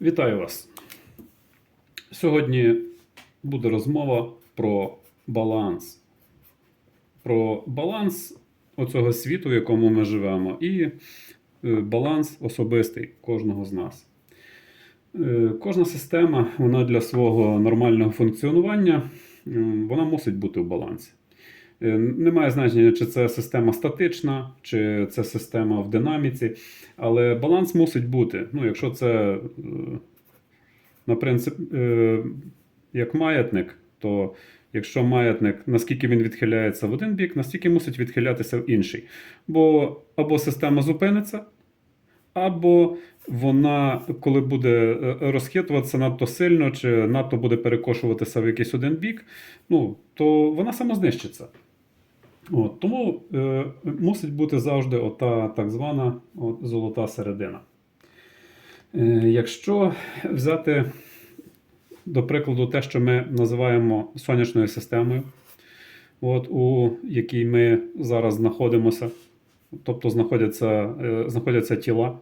Вітаю вас. Сьогодні буде розмова про баланс. Про баланс оцього світу, в якому ми живемо, і е, баланс особистий кожного з нас. Е, Кожна система, вона для свого нормального функціонування, вона мусить бути в балансі. Е, Немає значення, чи це система статична, чи це система в динаміці, але баланс мусить бути. Ну, якщо це е, на принцип, е, як маятник, то якщо маятник, наскільки він відхиляється в один бік, настільки мусить відхилятися в інший. Бо або система зупиниться, або вона, коли буде розхитуватися надто сильно, чи надто буде перекошуватися в якийсь один бік, ну, то вона самознищиться. От, тому е, мусить бути завжди ота так звана от, золота середина. Е, якщо взяти, до прикладу, те, що ми називаємо сонячною системою, от, у якій ми зараз знаходимося, тобто знаходяться, е, знаходяться тіла,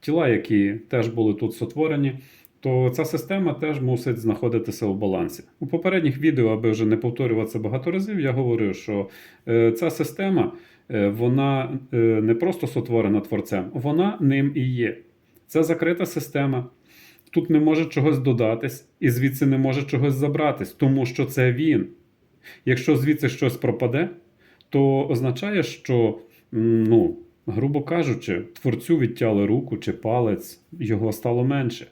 тіла, які теж були тут сотворені, то ця система теж мусить знаходитися у балансі. У попередніх відео, аби вже не повторюватися багато разів, я говорив, що е, ця система е, вона е, не просто сотворена творцем, вона ним і є. Це закрита система. Тут не може чогось додатись, і звідси не може чогось забратись, тому що це він. Якщо звідси щось пропаде, то означає, що, ну, грубо кажучи, творцю відтяли руку чи палець, його стало менше.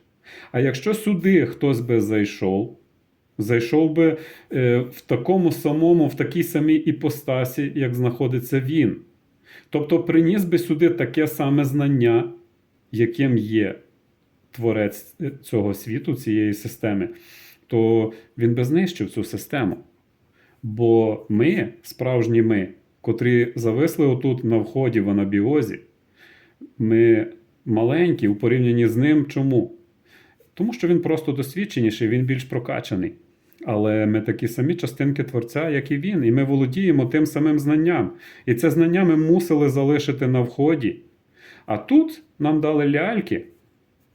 А якщо сюди хтось би зайшов, зайшов би е, в такому самому, в такій самій іпостасі, як знаходиться він. Тобто приніс би сюди таке саме знання, яким є творець е, цього світу, цієї системи, то він би знищив цю систему. Бо ми, справжні ми, котрі зависли отут на вході в анабіозі, ми маленькі у порівнянні з ним. Чому? Тому що він просто досвідченіший, він більш прокачаний. Але ми такі самі частинки творця, як і він, і ми володіємо тим самим знанням. І це знання ми мусили залишити на вході. А тут нам дали ляльки,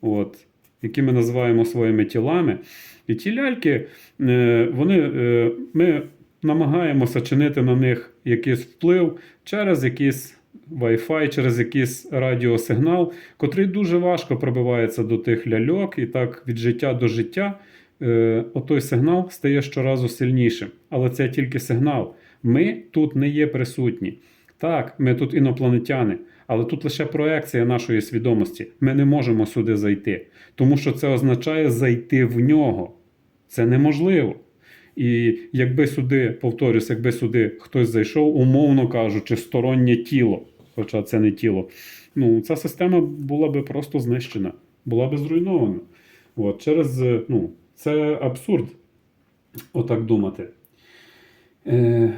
от, які ми називаємо своїми тілами. І ті ляльки, е, вони, е, ми намагаємося чинити на них якийсь вплив через якийсь Wi-Fi, через якийсь радіосигнал, котрий дуже важко пробивається до тих ляльок, і так від життя до життя. е, Отой сигнал стає щоразу сильнішим. Але це тільки сигнал. Ми тут не є присутні. Так, ми тут інопланетяни, але тут лише проекція нашої свідомості. Ми не можемо сюди зайти, тому що це означає зайти в нього. Це неможливо. І якби сюди, повторюсь, якби сюди хтось зайшов, умовно кажучи, стороннє тіло, хоча це не тіло, ну, ця система була би просто знищена, була би зруйнована. От, через, е, ну, це абсурд, отак думати. Е, е,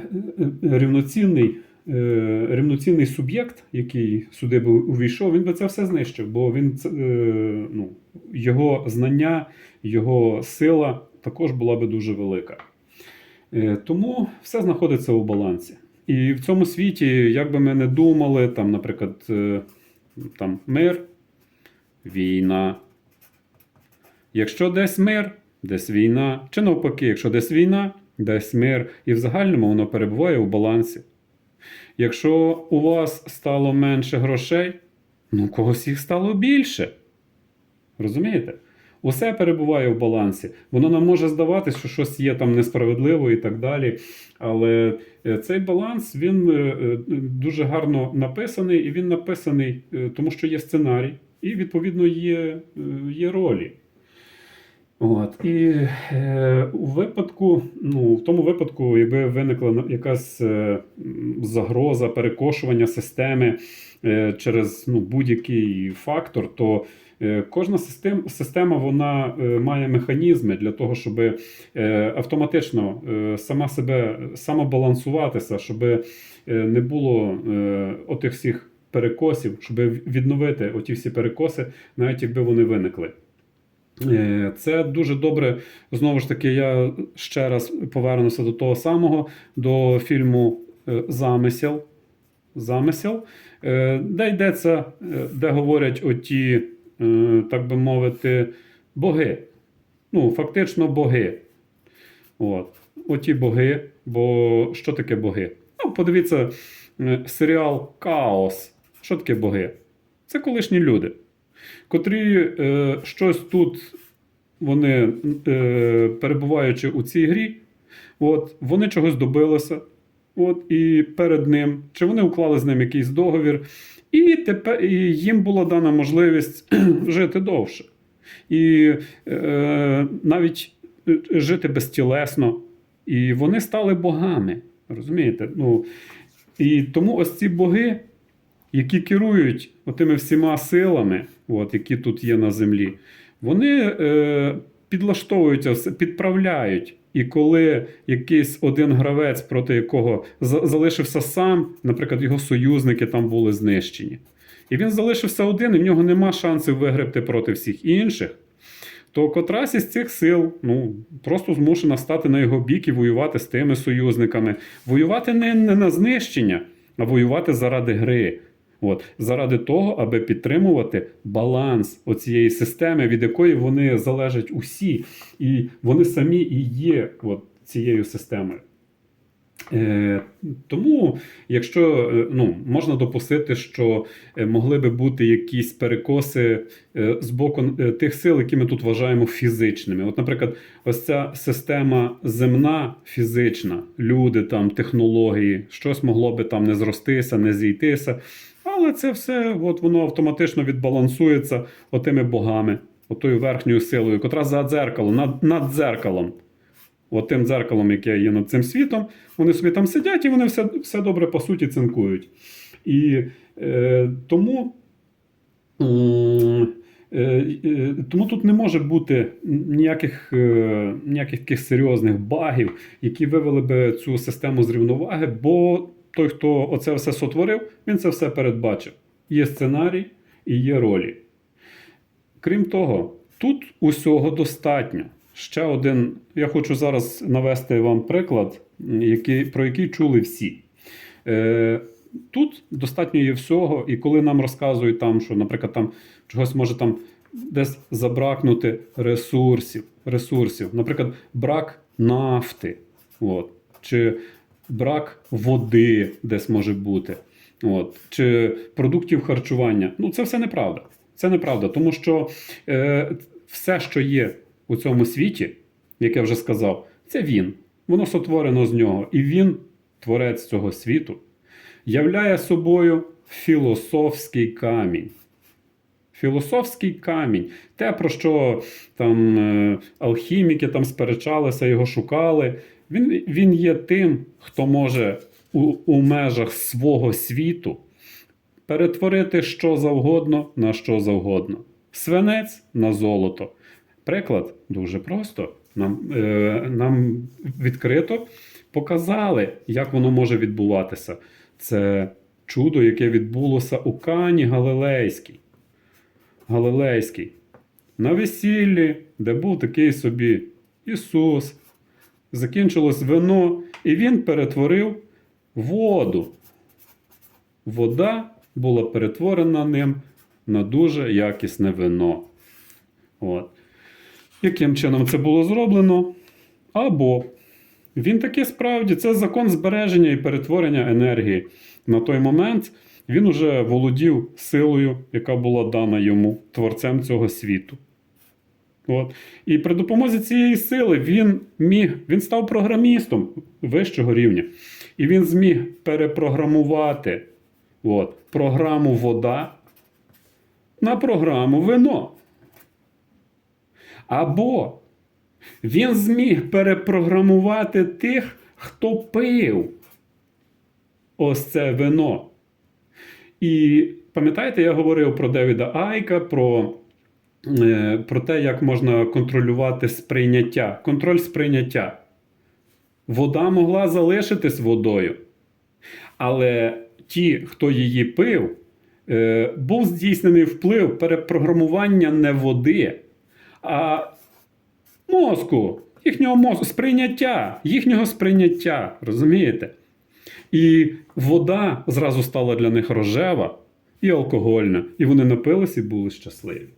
рівноцінний, е, рівноцінний суб'єкт, який сюди би увійшов, він би це все знищив, бо він, е, ну, його знання, його сила також була би дуже велика. Е, Тому все знаходиться у балансі. І в цьому світі, як би ми не думали, там, наприклад, е, там, мир, війна. Якщо десь мир, десь війна, чи навпаки, якщо десь війна, десь мир, і в загальному воно перебуває у балансі. Якщо у вас стало менше грошей, ну у когось їх стало більше. Розумієте? Усе перебуває в балансі. Воно нам може здаватися, що щось є там несправедливо і так далі. Але е, цей баланс він е, е, дуже гарно написаний, і він написаний, тому що є сценарій, і відповідно є, є ролі. От. І е, у випадку, ну, в тому випадку, якби виникла якась е, загроза перекошування системи е, через ну, будь-який фактор, то кожна систем, система вона е, має механізми для того, щоб е, автоматично е, сама себе самобалансуватися, щоб е, не було е, отих всіх перекосів, щоб відновити оті всі перекоси, навіть якби вони виникли. Е, Це дуже добре. Знову ж таки, я ще раз повернуся до того самого, до фільму е, Замисел. Замисел, е, де йдеться, е, де говорять оті, е, так би мовити, боги. Ну, фактично боги. От. Оті боги. Бо що таке боги? Ну, подивіться е, серіал Каос. Що таке боги? Це колишні люди, котрі е, щось тут, вони, е, перебуваючи у цій грі, от, вони чогось добилися. От, і перед ним, чи вони уклали з ним якийсь договір, і тепер їм була дана можливість жити довше. І е, навіть е, жити безтілесно. І вони стали богами. Розумієте? Ну, і тому ось ці боги, які керують отими всіма силами, от, які тут є на землі, вони е, підлаштовуються, підправляють. І коли якийсь один гравець, проти якого за- залишився сам, наприклад, його союзники там були знищені, і він залишився один, і в нього нема шансів вигребти проти всіх інших, то котрась із цих сил ну, просто змушена стати на його бік і воювати з тими союзниками. Воювати не на знищення, а воювати заради гри. От, заради того, аби підтримувати баланс оцієї системи, від якої вони залежать усі, і вони самі і є от, цією системою. Е, тому, якщо е, ну, можна допустити, що е, могли би бути якісь перекоси з боку тих сил, які ми тут вважаємо фізичними. От, наприклад, ось ця система земна, фізична, люди, там, технології, щось могло би там не зростися, не зійтися. Але це все от воно автоматично відбалансується отими богами, отою верхньою силою, котра за дзеркалом, над, над дзеркалом. От тим дзеркалом, яке є над цим світом, вони собі там сидять і вони все, все добре по суті цинкують. І е, тому, е, е, тому тут не може бути ніяких, е, ніяких таких серйозних багів, які вивели би цю систему з рівноваги, бо той, хто оце все сотворив, він це все передбачив. Є сценарій і є ролі. Крім того, тут усього достатньо. Ще один, я хочу зараз навести вам приклад, який, про який чули всі. Е, тут достатньо є всього, і коли нам розказують, там, що, наприклад, там чогось може там десь забракнути ресурсів, ресурсів, наприклад, брак нафти, от, чи брак води десь може бути, от, чи продуктів харчування. Ну, це все неправда. Це неправда, тому що е, все, що є у цьому світі, як я вже сказав, це він. Воно сотворено з нього. І він, творець цього світу, являє собою філософський камінь. Філософський камінь. Те, про що там е, алхіміки там сперечалися, його шукали. Він, він є тим, хто може у, у межах свого світу перетворити що завгодно на що завгодно. Свинець на золото. Приклад дуже просто. Нам, е, нам відкрито показали, як воно може відбуватися. Це чудо, яке відбулося у Кані Галилейській. Галилейський. На весіллі, де був такий собі Ісус, закінчилось вино, і Він перетворив воду. Вода була перетворена ним на дуже якісне вино. От. Яким чином це було зроблено? Або він таки справді, це закон збереження і перетворення енергії. На той момент він уже володів силою, яка була дана йому творцем цього світу. От. І при допомозі цієї сили він міг, він став програмістом вищого рівня. І він зміг перепрограмувати от, програму вода на програму вино. Або він зміг перепрограмувати тих, хто пив ось це вино. І пам'ятаєте, я говорив про Девіда Айка, про, е, про те, як можна контролювати сприйняття, контроль сприйняття. Вода могла залишитись водою. Але ті, хто її пив, е, був здійснений вплив перепрограмування не води, а мозку, їхнього мозку, сприйняття, їхнього сприйняття, розумієте? І вода зразу стала для них рожева і алкогольна, і вони напились і були щасливі.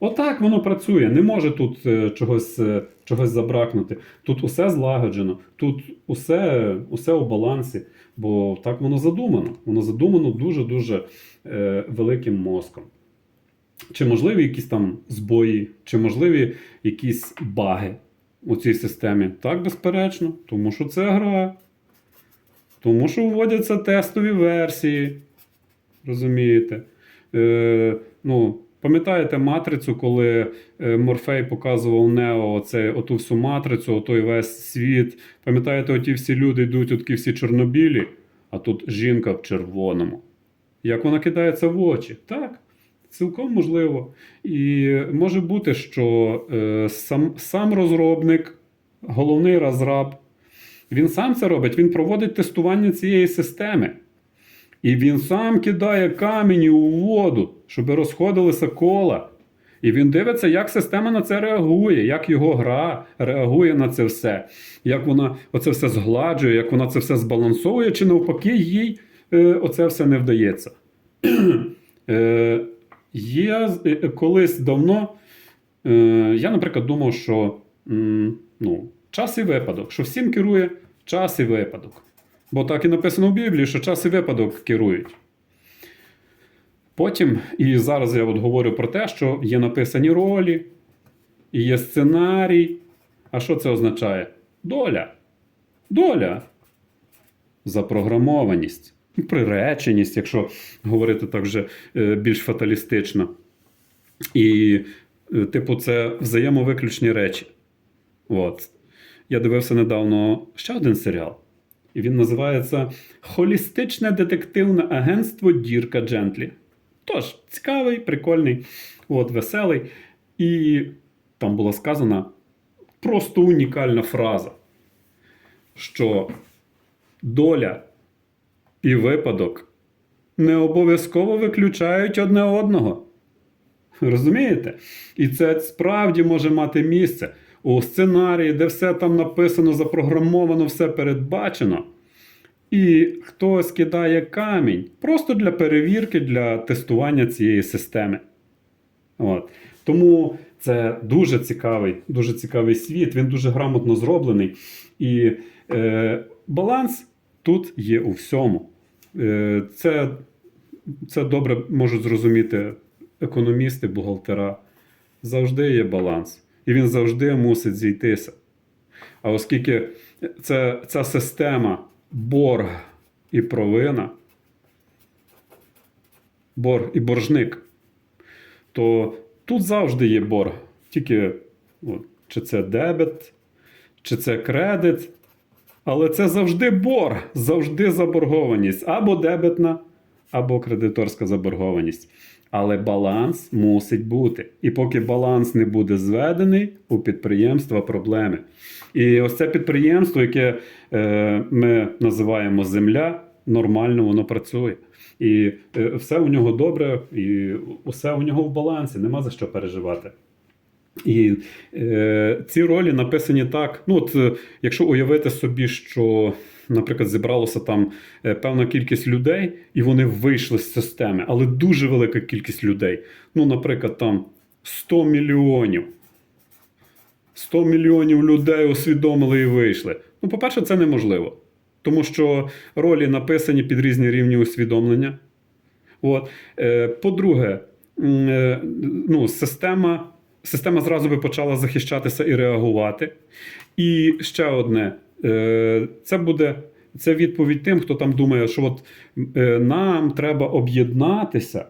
Отак воно працює. Не може тут е, чогось, е, чогось забракнути. Тут усе злагоджено, тут усе, усе у балансі, бо так воно задумано. Воно задумано дуже-дуже е, великим мозком. Чи можливі якісь там збої, чи можливі якісь баги у цій системі? Так, безперечно, тому що це гра. Тому що вводяться тестові версії. Розумієте? Е, ну, пам'ятаєте матрицю, коли е, Морфей показував Нео оце, оту всю матрицю, отой весь світ. Пам'ятаєте, оті всі люди йдуть, откі всі чорнобілі, а тут жінка в червоному. Як вона кидається в очі? Так, цілком можливо. І може бути, що е, сам, сам розробник, головний розраб, він сам це робить, він проводить тестування цієї системи. І він сам кидає камені у воду, щоб розходилися кола. І він дивиться, як система на це реагує, як його гра реагує на це все, як вона оце все згладжує, як вона це все збалансовує, чи навпаки, їй е, оце все не вдається. е, є е, колись давно, е, я, наприклад, думав, що ну, час і випадок, що всім керує час і випадок. Бо так і написано в Біблії, що час і випадок керують. Потім, і зараз я от говорю про те, що є написані ролі, і є сценарій. А що це означає? Доля. Доля. Запрограмованість. Приреченість, якщо говорити так вже е, більш фаталістично. І, е, типу, це взаємовиключні речі. От. Я дивився недавно ще один серіал. І він називається Холістичне детективне агентство Дірка Джентлі. Тож, цікавий, прикольний, от, веселий. І там була сказана просто унікальна фраза, що доля і випадок не обов'язково виключають одне одного. Розумієте? І це справді може мати місце у сценарії, де все там написано, запрограмовано, все передбачено. І хтось кидає камінь просто для перевірки, для тестування цієї системи. От. Тому це дуже цікавий, дуже цікавий світ, він дуже грамотно зроблений. І е, баланс тут є у всьому. Е, це, це добре можуть зрозуміти економісти, бухгалтера. Завжди є баланс. І він завжди мусить зійтися. А оскільки це, ця система борг і провина, борг і боржник, то тут завжди є борг. Тільки от, чи це дебет, чи це кредит. Але це завжди борг, завжди заборгованість. Або дебетна, або кредиторська заборгованість. Але баланс мусить бути. І поки баланс не буде зведений, у підприємства проблеми. І ось це підприємство, яке е, ми називаємо земля, нормально воно працює. І е, все у нього добре, і усе у нього в балансі, нема за що переживати. І е, ці ролі написані так. Ну, от, е, якщо уявити собі, що, наприклад, зібралося там е, певна кількість людей, і вони вийшли з системи, але дуже велика кількість людей. Ну, наприклад, там 100 мільйонів. 100 мільйонів людей усвідомили і вийшли. Ну, по-перше, це неможливо. Тому що ролі написані під різні рівні усвідомлення. От. Е, По-друге, ну, система, система зразу би почала захищатися і реагувати. І ще одне: е, це буде це відповідь тим, хто там думає, що от е, нам треба об'єднатися.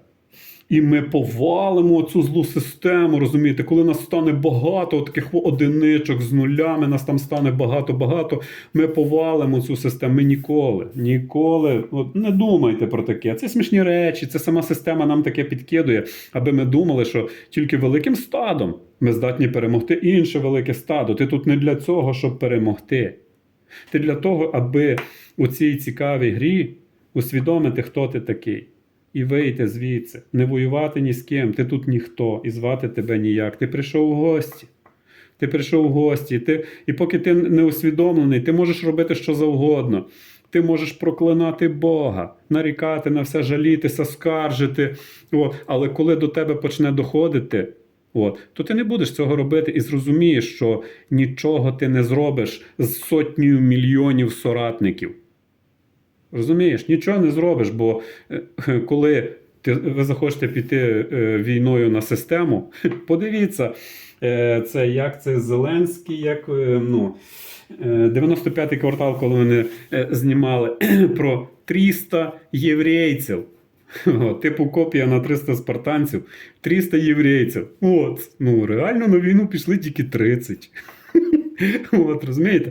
І ми повалимо цю злу систему, розумієте, коли нас стане багато таких одиничок з нулями, нас там стане багато-багато. Ми повалимо цю систему. Ми ніколи, ніколи. От не думайте про таке. Це смішні речі, це сама система нам таке підкидує, аби ми думали, що тільки великим стадом ми здатні перемогти інше велике стадо. Ти тут не для цього, щоб перемогти. Ти для того, аби у цій цікавій грі усвідомити, хто ти такий. І вийти звідси, не воювати ні з ким, ти тут ніхто, і звати тебе ніяк. Ти прийшов у гості. Ти прийшов у гості, ти, і поки ти не усвідомлений, ти можеш робити що завгодно. Ти можеш проклинати Бога, нарікати на все, жалітися, скаржити. От. Але коли до тебе почне доходити, От, то ти не будеш цього робити і зрозумієш, що нічого ти не зробиш з сотнею мільйонів соратників. Розумієш, нічого не зробиш, бо е, коли ти, ви захочете піти е, війною на систему, подивіться, е, це як це Зеленський, як ну, е, 95-й квартал, коли вони знімали про 300 єврейців. Типу копія на 300 спартанців, 300 єврейців. От, ну реально на війну пішли тільки 30. От, розумієте?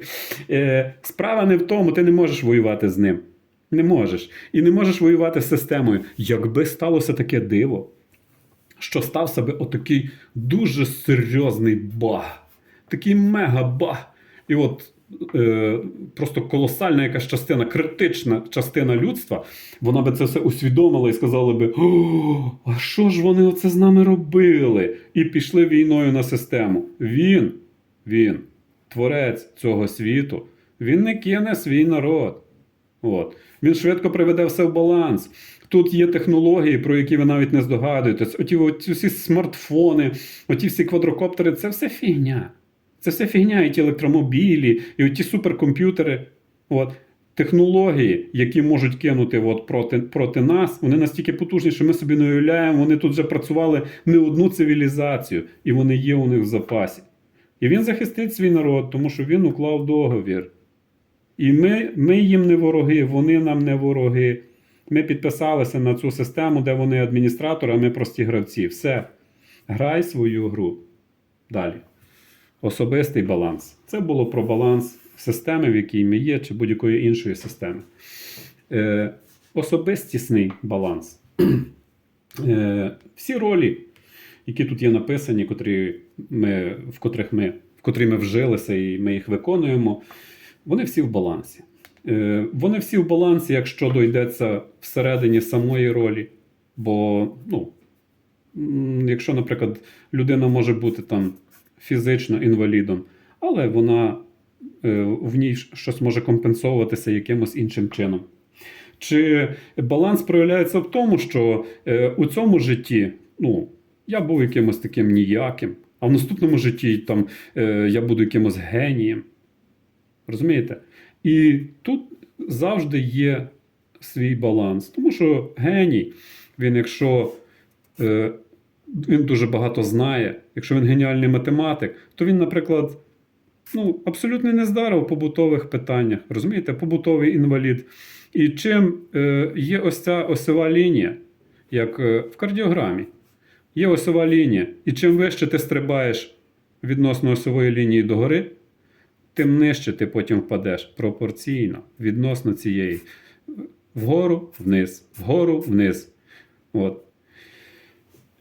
Справа не в тому, ти не можеш воювати з ним. Не можеш. І не можеш воювати з системою. Якби сталося таке диво, що став себе отакий дуже серйозний баг, такий мега-баг. І от е, просто колосальна якась частина, критична частина людства, вона би це все усвідомила і сказала би: О, а що ж вони оце з нами робили? І пішли війною на систему. Він, він, творець цього світу, він не кине свій народ. От. Він швидко приведе все в баланс. Тут є технології, про які ви навіть не здогадуєтесь. Оті, оті всі смартфони, оті всі квадрокоптери це все фігня. Це все фігня, і ті електромобілі, і ті суперкомп'ютери. От. Технології, які можуть кинути от проти, проти нас, вони настільки потужні, що ми собі не уявляємо. Вони тут вже працювали не одну цивілізацію, і вони є у них в запасі. І він захистить свій народ, тому що він уклав договір. І ми, ми їм не вороги, вони нам не вороги. Ми підписалися на цю систему, де вони адміністратори, а ми прості гравці. Все. Грай свою гру. Далі. Особистий баланс. Це було про баланс системи, в якій ми є, чи будь-якої іншої системи. Е, особистісний баланс. Е, всі ролі, які тут є написані, котрі ми, в котрих ми, в котрі ми вжилися і ми їх виконуємо, вони всі в балансі. Е, Вони всі в балансі, якщо дойдеться всередині самої ролі. Бо, ну, якщо, наприклад, людина може бути там фізично інвалідом, але вона е, в ній щось може компенсовуватися якимось іншим чином. Чи баланс проявляється в тому, що е, у цьому житті ну, я був якимось таким ніяким, а в наступному житті там, я буду якимось генієм. Розумієте? І тут завжди є свій баланс. Тому що геній, він, якщо е, він дуже багато знає, якщо він геніальний математик, то він, наприклад, ну, абсолютно не здарив в побутових питаннях. Розумієте, побутовий інвалід. І чим е, є ось ця осьова лінія, як е, в кардіограмі, є осьова лінія, і чим вище ти стрибаєш відносно осьової лінії догори, тим нижче ти потім впадеш пропорційно відносно цієї. Вгору, вниз, вгору, вниз. От.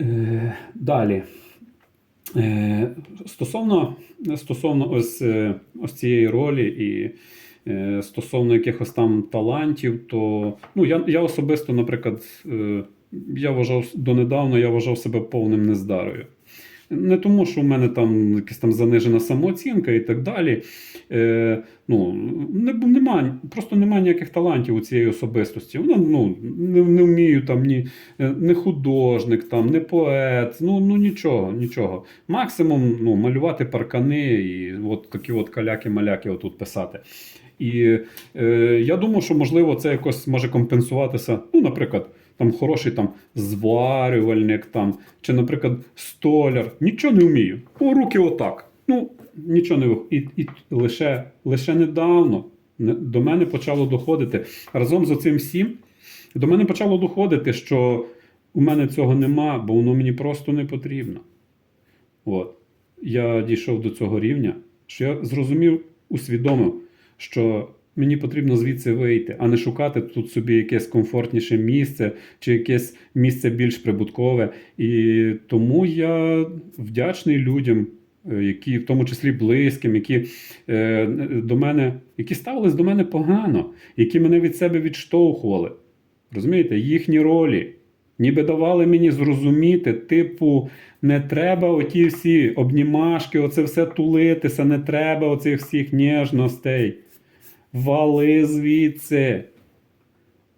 Е, далі. Е, стосовно стосовно ось, е, ось цієї ролі і е, стосовно якихось там талантів, то ну, я, я особисто, наприклад, е, я вважав донедавна я вважав себе повним нездарою. Не тому, що в мене там якась там занижена самооцінка і так далі. Е, ну, не, нема, просто немає ніяких талантів у цієї особистості. Вона ну, не, не вмію там ні е, не художник, там, не поет, ну, ну нічого, нічого. Максимум ну, малювати паркани і от такі от каляки-маляки отут писати. І е, я думаю, що можливо це якось може компенсуватися. Ну, наприклад, там хороший там зварювальник, там, чи, наприклад, столяр. Нічого не вмію. О, руки отак. Ну, нічого не і, і лише, лише недавно до мене почало доходити. Разом з цим всім до мене почало доходити, що у мене цього нема, бо воно мені просто не потрібно. От. Я дійшов до цього рівня, що я зрозумів, усвідомив, що мені потрібно звідси вийти, а не шукати тут собі якесь комфортніше місце чи якесь місце більш прибуткове. І тому я вдячний людям, е, які в тому числі близьким, які е, до мене, які ставились до мене погано, які мене від себе відштовхували. Розумієте, їхні ролі. Ніби давали мені зрозуміти, типу, не треба оті всі обнімашки, оце все тулитися, не треба оцих всіх ніжностей. Вали звідси.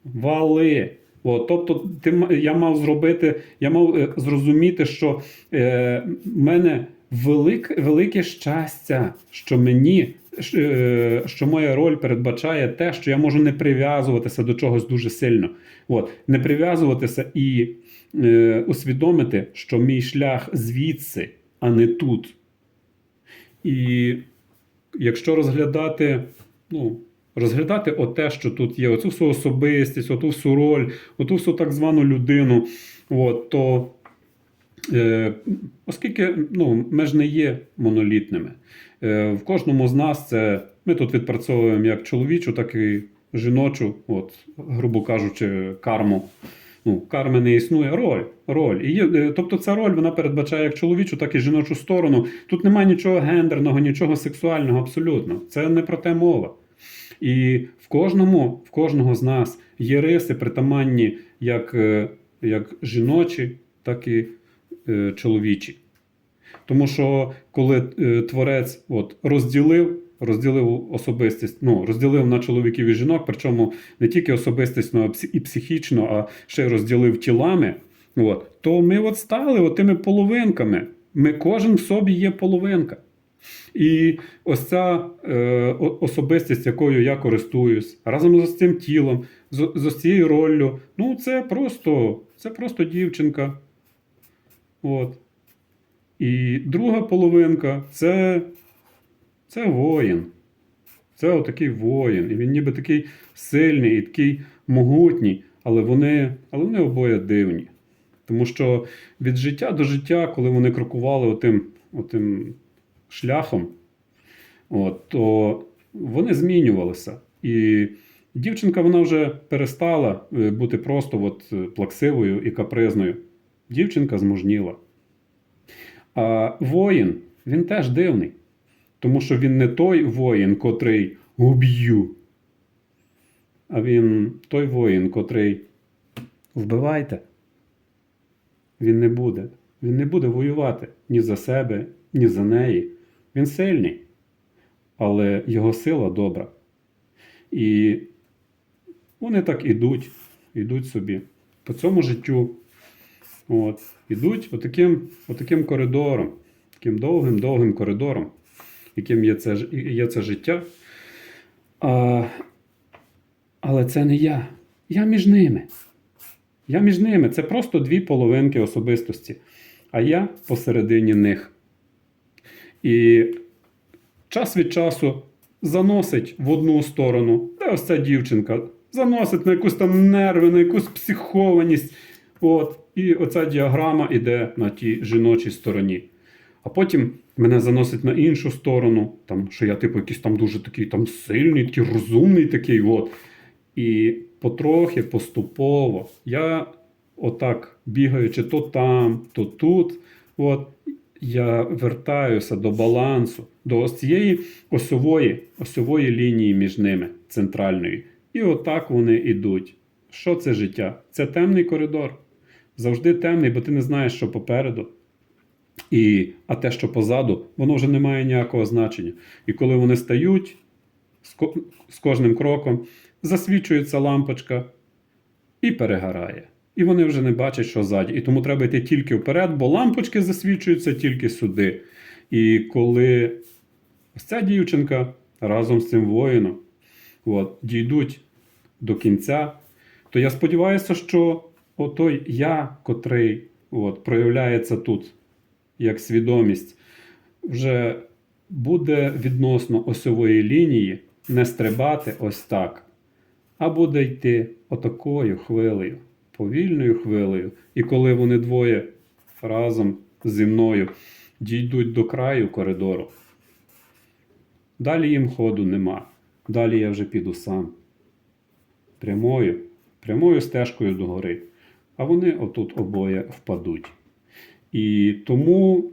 Вали. От, тобто, ти, я мав зробити, я мав е, зрозуміти, що е, в мене велик, велике щастя, що мені, е, що моя роль передбачає те, що я можу не прив'язуватися до чогось дуже сильно. От, не прив'язуватися і е, усвідомити, що мій шлях звідси, а не тут. І якщо розглядати, ну, розглядати оте, що тут є, оцю всю особистість, оту всю роль, оту всю так звану людину, от, то е, оскільки ну, ми ж не є монолітними, е, в кожному з нас це ми тут відпрацьовуємо як чоловічу, так і жіночу, от, грубо кажучи, карму. Ну, карми не існує роль. роль. І є, е, тобто ця роль вона передбачає як чоловічу, так і жіночу сторону. Тут немає нічого гендерного, нічого сексуального, абсолютно. Це не про те мова. І в кожному, в кожного з нас є риси притаманні як, е, як жіночі, так і е, чоловічі. Тому що коли е, творець от, розділив, розділив особистість, ну, розділив на чоловіків і жінок, причому не тільки особистісно і психічно, а ще й розділив тілами, от, то ми от стали от тими половинками. Ми кожен в собі є половинка. І ось ця е, особистість, якою я користуюсь, разом з цим тілом, з, з цією роллю, ну це просто, це просто дівчинка. От. І друга половинка це, це воїн. Це отакий воїн. І він ніби такий сильний і такий могутній, але вони, але вони обоє дивні. Тому що від життя до життя, коли вони крокували отим, отим шляхом, от, то вони змінювалися. І дівчинка вона вже перестала е, бути просто от, е, плаксивою і капризною. Дівчинка змужніла. А воїн, він теж дивний. Тому що він не той воїн, котрий уб'ю. А він той воїн, котрий вбивайте. Він не буде. Він не буде воювати ні за себе, ні за неї. Він сильний. Але його сила добра. І вони так ідуть, ідуть собі по цьому життю. От, ідуть отаким, отаким коридором, таким довгим-довгим коридором, яким є це, є це життя. А, але це не я. Я між ними. Я між ними. Це просто дві половинки особистості. А я посередині них. І час від часу заносить в одну сторону, де ось ця дівчинка, заносить на якусь там нерви, на якусь психованість. От, і оця діаграма йде на тій жіночій стороні. А потім мене заносить на іншу сторону, там, що я, типу, якийсь там дуже такий там сильний, такий розумний такий. От. І потрохи, поступово, я отак бігаючи то там, то тут, от, я вертаюся до балансу, до ось цієї осьової, осьової лінії між ними, центральної. І отак вони йдуть. Що це життя? Це темний коридор. Завжди темний, бо ти не знаєш, що попереду. І, а те, що позаду, воно вже не має ніякого значення. І коли вони стають з, ко- з кожним кроком, засвічується лампочка і перегорає. І вони вже не бачать, що ззаді. І тому треба йти тільки вперед, бо лампочки засвічуються тільки сюди. І коли ось ця дівчинка разом з цим воїном от, дійдуть до кінця, то я сподіваюся, що отой я, котрий от, проявляється тут як свідомість, вже буде відносно осьової лінії не стрибати ось так, а буде йти отакою хвилею, повільною хвилею. І коли вони двоє разом зі мною дійдуть до краю коридору, далі їм ходу нема. Далі я вже піду сам. Прямою, прямою стежкою догори. А вони отут обоє впадуть. І тому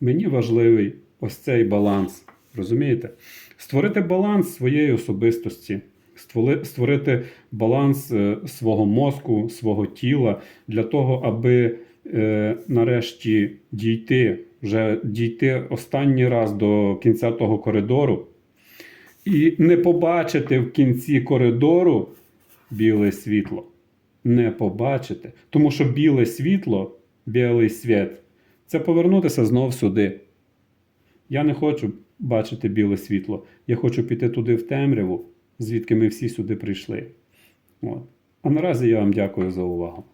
мені важливий ось цей баланс. Розумієте? Створити баланс своєї особистості, створити баланс е, свого мозку, свого тіла для того, аби е, нарешті дійти, вже дійти останній раз до кінця того коридору і не побачити в кінці коридору біле світло. не побачите. Тому що біле світло, білий світ, це повернутися знов сюди. Я не хочу бачити біле світло. Я хочу піти туди в темряву, звідки ми всі сюди прийшли. От. А наразі я вам дякую за увагу.